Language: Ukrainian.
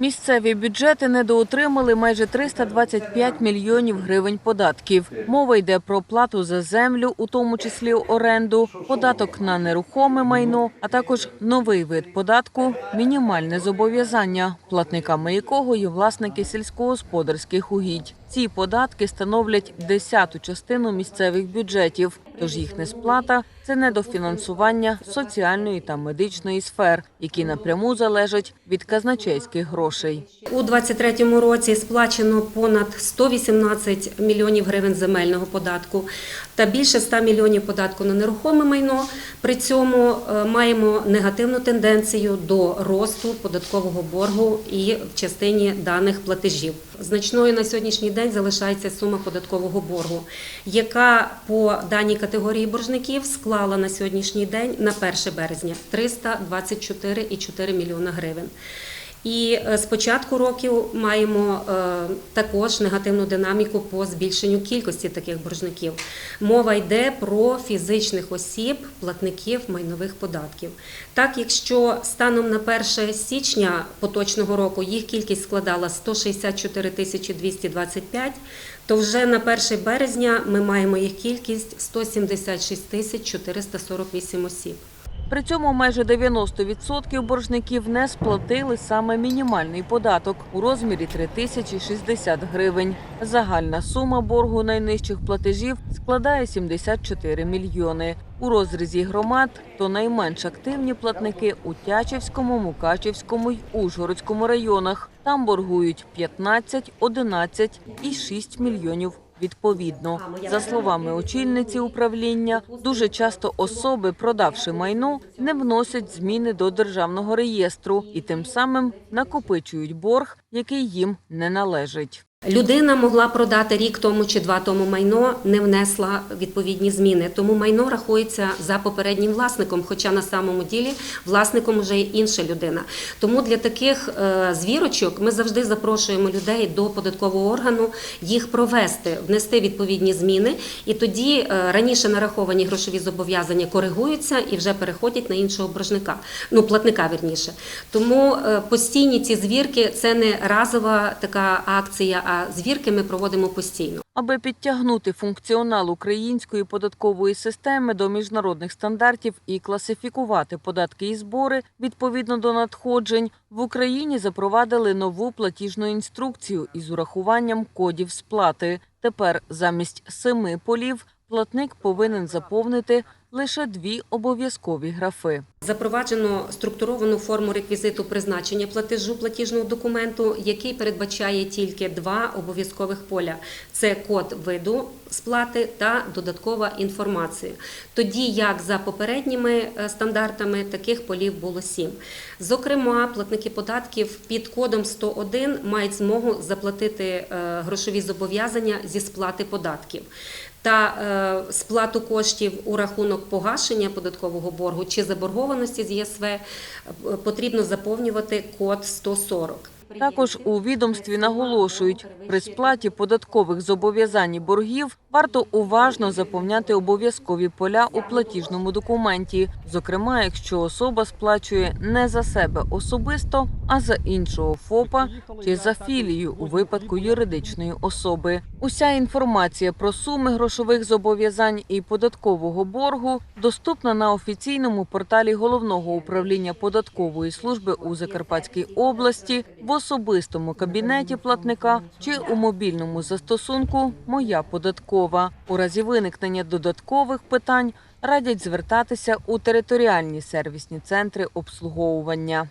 Місцеві бюджети недоотримали майже 325 мільйонів гривень податків. Мова йде про плату за землю, у тому числі оренду, податок на нерухоме майно, а також новий вид податку мінімальне зобов'язання, платниками якого є власники сільськогосподарських угідь. Ці податки становлять десяту частину місцевих бюджетів, тож їх несплата це недофінансування соціальної та медичної сфер, які напряму залежать від казначейських грошей. У 2023 році сплачено понад 118 мільйонів гривень земельного податку та більше 100 мільйонів податку на нерухоме майно. При цьому е, маємо негативну тенденцію до росту податкового боргу і в частині даних платежів. Значною на сьогоднішній день залишається сума податкового боргу, яка по даній категорії боржників склала на сьогоднішній день на 1 березня 324,4 мільйона гривень. І е, з початку років маємо е, також негативну динаміку по збільшенню кількості таких боржників. Мова йде про фізичних осіб, платників майнових податків. Так, якщо станом на 1 січня поточного року їх кількість складала 164 тисячі 225, то вже на 1 березня ми маємо їх кількість 176 тисяч 448 осіб. При цьому майже 90% боржників не сплатили саме мінімальний податок у розмірі 3060 гривень. Загальна сума боргу найнижчих платежів складає 74 мільйони. У розрізі громад то найменш активні платники у Тячівському, Мукачівському й Ужгородському районах. Там боргують 15, 11 і 6 мільйонів Відповідно, за словами очільниці управління, дуже часто особи, продавши майно, не вносять зміни до державного реєстру і тим самим накопичують борг, який їм не належить. Людина могла продати рік тому чи два тому майно, не внесла відповідні зміни. Тому майно рахується за попереднім власником, хоча на самому ділі власником вже є інша людина. Тому для таких е, звірочок ми завжди запрошуємо людей до податкового органу їх провести, внести відповідні зміни, і тоді е, раніше нараховані грошові зобов'язання коригуються і вже переходять на іншого боржника, ну платника вірніше. Тому е, постійні ці звірки це не разова така акція, а звірки ми проводимо постійно. Аби підтягнути функціонал української податкової системи до міжнародних стандартів і класифікувати податки і збори відповідно до надходжень, в Україні запровадили нову платіжну інструкцію із урахуванням кодів сплати. Тепер замість семи полів платник повинен заповнити лише дві обов'язкові графи. Запроваджено структуровану форму реквізиту призначення платежу платіжного документу, який передбачає тільки два обов'язкових поля: це код виду сплати та додаткова інформація. Тоді як за попередніми е, стандартами таких полів було сім. Зокрема, платники податків під кодом 101 мають змогу заплатити е, грошові зобов'язання зі сплати податків. Та е, сплату коштів у рахунок погашення податкового боргу чи заборгованості з ЄСВ е, потрібно заповнювати код 140. Також у відомстві наголошують, при сплаті податкових зобов'язань і боргів варто уважно заповняти обов'язкові поля у платіжному документі, зокрема, якщо особа сплачує не за себе особисто, а за іншого ФОПа чи за філію у випадку юридичної особи. Уся інформація про суми грошових зобов'язань і податкового боргу доступна на офіційному порталі головного управління податкової служби у Закарпатській області, в особистому кабінеті платника чи у мобільному застосунку Моя податкова. У разі виникнення додаткових питань радять звертатися у територіальні сервісні центри обслуговування.